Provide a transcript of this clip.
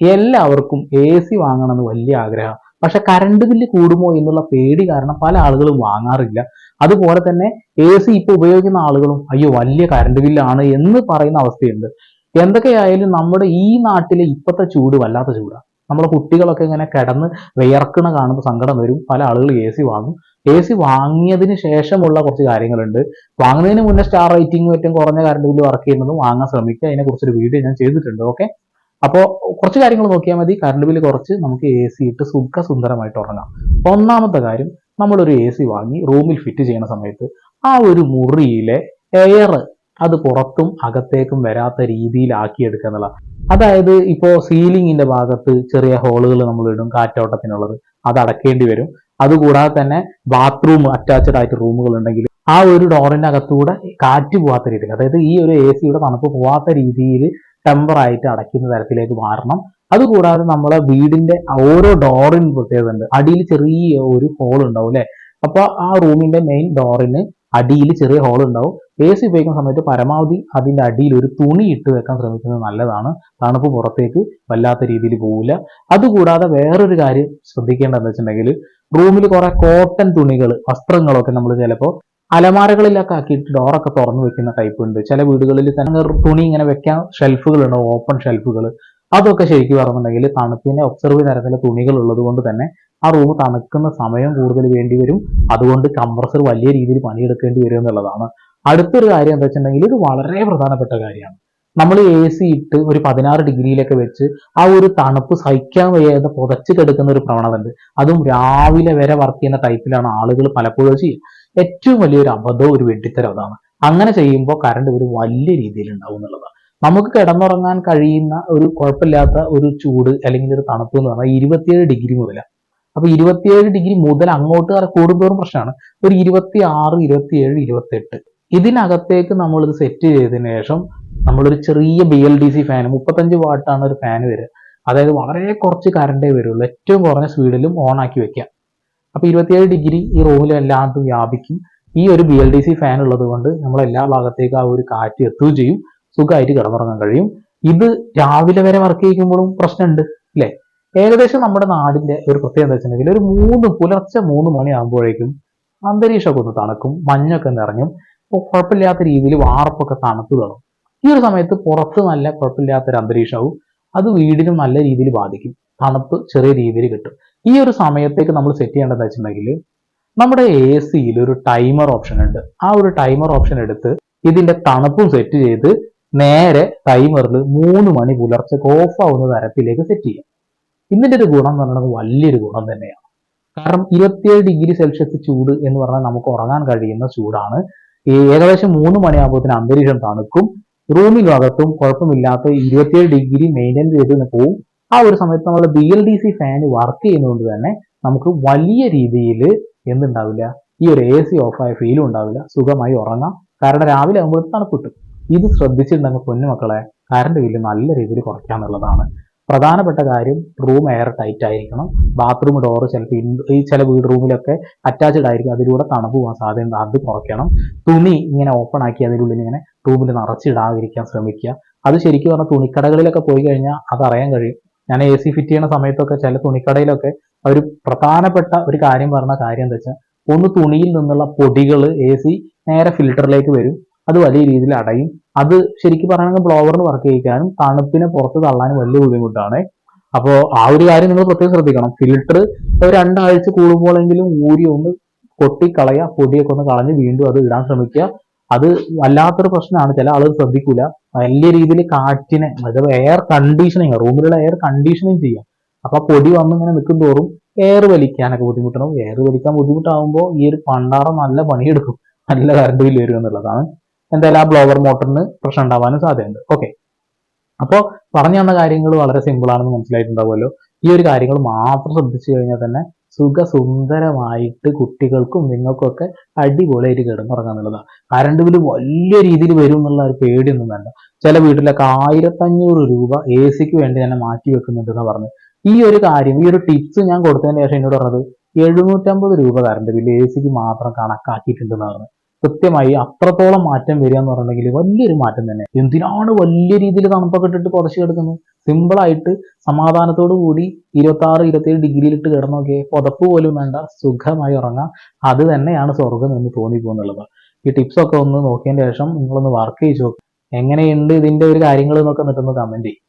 എല്ലാവർക്കും A C വാങ്ങണമെന്ന് വലിയ ആഗ്രഹം പക്ഷെ കറണ്ട് ബില്ല് കൂടുമോ എന്നുള്ള പേടി കാരണം പല ആളുകളും വാങ്ങാറില്ല. അതുപോലെ തന്നെ എ സി ഇപ്പൊ ഉപയോഗിക്കുന്ന ആളുകളും അയ്യോ വലിയ കറണ്ട് ബില്ലാണ് എന്ന് പറയുന്ന അവസ്ഥയുണ്ട്. എന്തൊക്കെയായാലും നമ്മുടെ ഈ നാട്ടിലെ ഇപ്പോഴത്തെ ചൂട് വല്ലാത്ത ചൂടാണ് നമ്മുടെ കുട്ടികളൊക്കെ ഇങ്ങനെ കിടന്ന് വിയർക്കണ കാണുമ്പോൾ സങ്കടം വരും. പല ആളുകൾ എ സി വാങ്ങും. എ സി വാങ്ങിയതിന് ശേഷമുള്ള കുറച്ച് കാര്യങ്ങളുണ്ട്. വാങ്ങുന്നതിന് മുന്നേ സ്റ്റാർ റേറ്റിംഗ് ഏറ്റവും കുറഞ്ഞ കറണ്ട് ബില്ല് വർക്ക് ചെയ്യുന്നതും വാങ്ങാൻ ശ്രമിക്കുക. അതിനെക്കുറിച്ചൊരു വീഡിയോ ഞാൻ ചെയ്തിട്ടുണ്ട്. ഓക്കെ അപ്പോൾ കുറച്ച് കാര്യങ്ങൾ നോക്കിയാൽ മതി. കറണ്ട് ബില്ല് കുറച്ച് നമുക്ക് എ സി ഇട്ട് സുഖസുന്ദരമായിട്ട് ഉറങ്ങാം. ഒന്നാമത്തെ കാര്യം നമ്മളൊരു എ സി വാങ്ങി റൂമിൽ ഫിറ്റ് ചെയ്യുന്ന സമയത്ത് ആ ഒരു മുറിയിലെ എയർ അത് പുറത്തും അകത്തേക്കും വരാത്ത രീതിയിലാക്കിയെടുക്കുക എന്നുള്ള അതായത് ഇപ്പോൾ സീലിംഗിന്റെ ഭാഗത്ത് ചെറിയ ഹോളുകൾ നമ്മൾ ഇടും കാറ്റോട്ടത്തിനുള്ളത്. അത് അടക്കേണ്ടി വരും. അതുകൂടാതെ തന്നെ ബാത്റൂം അറ്റാച്ച്ഡ് ആയിട്ട് റൂമുകൾ ഉണ്ടെങ്കിൽ ആ ഒരു ഡോറിന്റെ അകത്തൂടെ കാറ്റ് പോവാത്ത രീതിയിൽ അതായത് ഈ ഒരു എ സിയുടെ തണുപ്പ് പോവാത്ത രീതിയിൽ ടെമ്പർ ആയിട്ട് അടയ്ക്കുന്ന തരത്തിലേക്ക് മാറണം. അതുകൂടാതെ നമ്മളെ വീടിന്റെ ഓരോ ഡോറിനും പ്രത്യേകത ഉണ്ട്. അടിയിൽ ചെറിയ ഒരു ഹോൾ ഉണ്ടാവും അല്ലെ? അപ്പൊ ആ റൂമിന്റെ മെയിൻ ഡോറിന് അടിയിൽ ചെറിയ ഹോൾ ഉണ്ടാവും. എ സി ഉപയോഗിക്കുന്ന സമയത്ത് പരമാവധി അതിന്റെ അടിയിൽ ഒരു തുണി ഇട്ട് വെക്കാൻ ശ്രമിക്കുന്നത് നല്ലതാണ്. തണുപ്പ് പുറത്തേക്ക് വല്ലാത്ത രീതിയിൽ പോവില്ല. അതുകൂടാതെ വേറൊരു കാര്യം ശ്രദ്ധിക്കേണ്ടതെന്ന് വെച്ചിട്ടുണ്ടെങ്കിൽ റൂമിൽ കുറെ കോട്ടൺ തുണികൾ വസ്ത്രങ്ങളൊക്കെ നമ്മൾ ചിലപ്പോൾ അലമാരകളിലൊക്കെ ആക്കിയിട്ട് ഡോറൊക്കെ തുറന്നു വെക്കുന്ന ടൈപ്പ് ഉണ്ട്. ചില വീടുകളിൽ തന്നെ തുണി ഇങ്ങനെ വെക്കാൻ ഷെൽഫുകൾ ഉണ്ടാവും ഓപ്പൺ ഷെൽഫുകൾ അതൊക്കെ ശരിക്കും പറഞ്ഞിട്ടുണ്ടെങ്കിൽ തണുപ്പിനെ ഒബ്സർവ് തരത്തിലുള്ള തുണികൾ ഉള്ളത് കൊണ്ട് തന്നെ ആ റൂം തണുക്കുന്ന സമയം കൂടുതൽ വേണ്ടി വരും. അതുകൊണ്ട് കംപ്രസർ വലിയ രീതിയിൽ പണിയെടുക്കേണ്ടി വരും എന്നുള്ളതാണ്. അടുത്തൊരു കാര്യം എന്താ വെച്ചിട്ടുണ്ടെങ്കിൽ ഇത് വളരെ പ്രധാനപ്പെട്ട കാര്യമാണ്. നമ്മൾ എ സി ഇട്ട് ഒരു പതിനാറ് ഡിഗ്രിയിലൊക്കെ വെച്ച് ആ ഒരു തണുപ്പ് സഹിക്കാൻ വയ്യാതെ പുതച്ച് കിടക്കുന്ന ഒരു പ്രവണത ഉണ്ട്. അതും രാവിലെ വരെ വർക്ക് ചെയ്യുന്ന ടൈപ്പിലാണ് ആളുകൾ പലപ്പോഴും ചെയ്യുക. ഏറ്റവും വലിയൊരു അബദ്ധവും ഒരു വെട്ടിത്തരം അതാണ്. അങ്ങനെ ചെയ്യുമ്പോൾ കറണ്ട് ഒരു വലിയ രീതിയിൽ ഉണ്ടാവും എന്നുള്ളതാണ്. നമുക്ക് കിടന്നുറങ്ങാൻ കഴിയുന്ന ഒരു കുഴപ്പമില്ലാത്ത ഒരു ചൂട് അല്ലെങ്കിൽ ഒരു തണുപ്പ് എന്ന് പറഞ്ഞാൽ ഇരുപത്തിയേഴ് ഡിഗ്രി മുതലാണ് അപ്പൊ ഇരുപത്തിയേഴ് ഡിഗ്രി മുതൽ അങ്ങോട്ട് വരെ കൂടുന്തോറും പ്രശ്നമാണ്. ഒരു ഇരുപത്തി ആറ് ഇരുപത്തിയേഴ് ഇരുപത്തെട്ട്. ഇതിനകത്തേക്ക് നമ്മൾ ഇത് സെറ്റ് ചെയ്തതിന് ശേഷം നമ്മളൊരു ചെറിയ B L D C fan മുപ്പത്തഞ്ച് വാട്ടാണ് ഒരു ഫാൻ വരിക. അതായത് വളരെ കുറച്ച് കറണ്ടേ വരുള്ളൂ ഏറ്റവും കുറഞ്ഞ സ്പീഡിലും ഓൺ ആക്കി വെക്കാം അപ്പൊ ഇരുപത്തിയേഴ് ഡിഗ്രി ഈ റൂമിൽ എല്ലാത്തും വ്യാപിക്കും. ഈ ഒരു B L D C fan ഉള്ളത് കൊണ്ട് നമ്മൾ എല്ലാ ഭാഗത്തേക്കും ആ ഒരു കാറ്റ് എത്തുകയും ചെയ്യും. സുഖമായിട്ട് കിടന്നുറങ്ങാൻ കഴിയും. ഇത് രാവിലെ വരെ വർക്ക് ചെയ്യിക്കുമ്പോഴും പ്രശ്നമുണ്ട് അല്ലേ? ഏകദേശം നമ്മുടെ നാടിന്റെ ഒരു പ്രത്യേകത എന്താ വെച്ചിട്ടുണ്ടെങ്കിൽ ഒരു മൂന്ന് പുലർച്ചെ മൂന്ന് മണിയാകുമ്പോഴേക്കും അന്തരീക്ഷമൊക്കെ ഒന്ന് തണുക്കും മഞ്ഞൊക്കെ നിറഞ്ഞും. അപ്പോൾ കുഴപ്പമില്ലാത്ത രീതിയിൽ വാർപ്പൊക്കെ തണുത്ത് തുടങ്ങും. ഈ ഒരു സമയത്ത് പുറത്ത് നല്ല കുഴപ്പമില്ലാത്തൊരു അന്തരീക്ഷമാവും അത് വീടിനും നല്ല രീതിയിൽ ബാധിക്കും. തണുപ്പ് ചെറിയ രീതിയിൽ കിട്ടും. ഈ ഒരു സമയത്തേക്ക് നമ്മൾ സെറ്റ് ചെയ്യേണ്ടത് വെച്ചിട്ടുണ്ടെങ്കിൽ നമ്മുടെ എ സിയിൽ ഒരു ടൈമർ ഓപ്ഷൻ ഉണ്ട്. ആ ഒരു ടൈമർ ഓപ്ഷൻ എടുത്ത് ഇതിന്റെ തണുപ്പും സെറ്റ് ചെയ്ത് നേരെ ടൈമറിൽ മൂന്ന് മണി പുലർച്ചെ ഓഫ് ആവുന്ന തരത്തിലേക്ക് സെറ്റ് ചെയ്യാം. ഇതിന്റെ ഒരു ഗുണം എന്ന് പറയുന്നത് വലിയൊരു ഗുണം തന്നെയാണ്. കാരണം ഇരുപത്തിയേഴ് ഡിഗ്രി സെൽഷ്യസ് ചൂട് എന്ന് പറഞ്ഞാൽ നമുക്ക് ഉറങ്ങാൻ കഴിയുന്ന ചൂടാണ്. ഏകദേശം മൂന്ന് മണിയാകുമ്പോഴത്തേന് അന്തരീക്ഷം തണുക്കും. റൂമിലും അകത്തും കുഴപ്പമില്ലാത്ത ഇരുപത്തിയേഴ് ഡിഗ്രി മെയിന്റെയിൻ ചെയ്ത് പോവും. ആ ഒരു സമയത്ത് നമ്മൾ B L D C fan work ചെയ്യുന്നതുകൊണ്ട് തന്നെ നമുക്ക് വലിയ രീതിയിൽ എന്തുണ്ടാവില്ല? ഈ ഒരു എ സി ഓഫായ ഫീലും ഉണ്ടാവില്ല. സുഖമായി ഉറങ്ങാം. കാരണം രാവിലെ ആകുമ്പോൾ തണുപ്പ് കിട്ടും. ഇത് ശ്രദ്ധിച്ചിട്ടുണ്ടെങ്കിൽ പൊന്നുമക്കളെ കറണ്ട് ബില്ല് നല്ല രീതിയിൽ കുറയ്ക്കാന്നുള്ളതാണ് പ്രധാനപ്പെട്ട കാര്യം റൂം എയർ ടൈറ്റ് ആയിരിക്കണം. ബാത്റൂം ഡോറ് ചിലപ്പോൾ ഈ ചില വീട് റൂമിലൊക്കെ അറ്റാച്ച്ഡ് ആയിരിക്കും. അതിലൂടെ തണുപ്പ് പോകാൻ സാധ്യത അത് കുറയ്ക്കണം. തുണി ഇങ്ങനെ ഓപ്പൺ ആക്കി അതിനുള്ളിൽ ഇങ്ങനെ റൂമിൽ നിറച്ചിടാതിരിക്കാൻ ശ്രമിക്കുക. അത് ശരിക്കും പറഞ്ഞാൽ തുണിക്കടകളിലൊക്കെ പോയി കഴിഞ്ഞാൽ അതറിയാൻ കഴിയും. ഞാൻ എ സി ഫിറ്റ് ചെയ്യുന്ന സമയത്തൊക്കെ ചില തുണിക്കടയിലൊക്കെ അവർ പ്രധാനപ്പെട്ട ഒരു കാര്യം പറഞ്ഞ കാര്യം എന്താ വെച്ചാൽ ഒന്ന് തുണിയിൽ നിന്നുള്ള പൊടികൾ എ സി നേരെ ഫിൽറ്ററിലേക്ക് വരും. അത് വലിയ രീതിയിൽ അടയും. അത് ശരിക്കും പറയുകയാണെങ്കിൽ ബ്ലോവറിന് വർക്ക് ചെയ്യിക്കാനും തണുപ്പിനെ പുറത്ത് തള്ളാനും വലിയ ബുദ്ധിമുട്ടാണ്. അപ്പോൾ ആ ഒരു കാര്യം നിങ്ങൾ പ്രത്യേകം ശ്രദ്ധിക്കണം. ഫിൽറ്റർ ഇപ്പോൾ രണ്ടാഴ്ച കൂടുമ്പോഴെങ്കിലും ഊരി ഒന്ന് കൊട്ടിക്കളയുക പൊടിയൊക്കെ ഒന്ന് കളഞ്ഞ് വീണ്ടും അത് ഇടാൻ ശ്രമിക്കുക. അത് വല്ലാത്തൊരു പ്രശ്നമാണ്. ചില ആളുകൾ ശ്രദ്ധിക്കൂല. വലിയ രീതിയിൽ കാറ്റിനെ അതായത് എയർ കണ്ടീഷനിങ് റൂമിലുള്ള എയർ കണ്ടീഷനിങ് ചെയ്യാം. അപ്പൊ പൊടി വന്ന് ഇങ്ങനെ നിൽക്കും തോറും എയർ വലിക്കാനൊക്കെ ബുദ്ധിമുട്ടണം. എയർ വലിക്കാൻ ബുദ്ധിമുട്ടാകുമ്പോൾ ഈ ഒരു പണ്ടാറ നല്ല പണിയെടുക്കും. നല്ല കറണ്ട് ബില്ല് വരും എന്നുള്ളതാണ്. എന്തായാലും ആ ബ്ലോവർ മോട്ടറിന് പ്രശ്നം ഉണ്ടാവാനും സാധ്യതയുണ്ട്. ഓക്കെ അപ്പോൾ പറഞ്ഞു തന്ന കാര്യങ്ങൾ വളരെ സിമ്പിൾ ആണെന്ന് മനസ്സിലായിട്ടുണ്ടാവുമല്ലോ. ഈ ഒരു കാര്യങ്ങൾ മാത്രം ശ്രദ്ധിച്ചു കഴിഞ്ഞാൽ തന്നെ സുഖ സുന്ദരമായിട്ട് കുട്ടികൾക്കും നിങ്ങൾക്കൊക്കെ അടിപൊളിയായിട്ട് അടിപൊളിയായിട്ട് കിടന്നുറങ്ങാന്നുള്ളതാണ് കറണ്ട് ബില്ല് വലിയ രീതിയിൽ വരും എന്നുള്ള ഒരു പേടിയൊന്നും വേണ്ട. ചില വീട്ടിലൊക്കെ ആയിരത്തഞ്ഞൂറ് രൂപ എ സിക്ക് വേണ്ടി തന്നെ മാറ്റി വെക്കുന്നുണ്ട് എന്ന് പറഞ്ഞു ഈ ഒരു കാര്യം ഈ ഒരു ടിപ്സ് ഞാൻ കൊടുത്തതിന് ശേഷം എന്നോട് പറഞ്ഞത് എഴുന്നൂറ്റമ്പത് രൂപ കറണ്ട് ബില്ല് എ സിക്ക് മാത്രം കണക്കാക്കിയിട്ടുണ്ടെന്ന് പറഞ്ഞു കൃത്യമായി അത്രത്തോളം മാറ്റം വരിക എന്ന് പറഞ്ഞിട്ടുണ്ടെങ്കിൽ വലിയൊരു മാറ്റം തന്നെ. എന്തിനാണ് വലിയ രീതിയിൽ തണുപ്പൊക്കെ ഇട്ടിട്ട് പുതച്ചു കിടക്കുന്നത്? സിമ്പിൾ ആയിട്ട് സമാധാനത്തോടു കൂടി ഇരുപത്തി ആറ് ഇരുപത്തിയേഴ് ഡിഗ്രിയിലിട്ട് കിടന്നൊക്കെ പുതപ്പ് പോലും വേണ്ട സുഖമായി ഉറങ്ങാം. അത് തന്നെയാണ് സ്വർഗം എന്ന് തോന്നിപ്പോകുന്നുള്ളത് ഈ ടിപ്സ് ഒക്കെ ഒന്ന് നോക്കിയതിന് ശേഷം നിങ്ങളൊന്ന് വർക്ക് ചെയ്ത് നോക്കും. എങ്ങനെയുണ്ട് ഇതിന്റെ ഒരു കാര്യങ്ങൾ എന്നൊക്കെ എന്നിട്ടൊന്ന് കമന്റ് ചെയ്യും.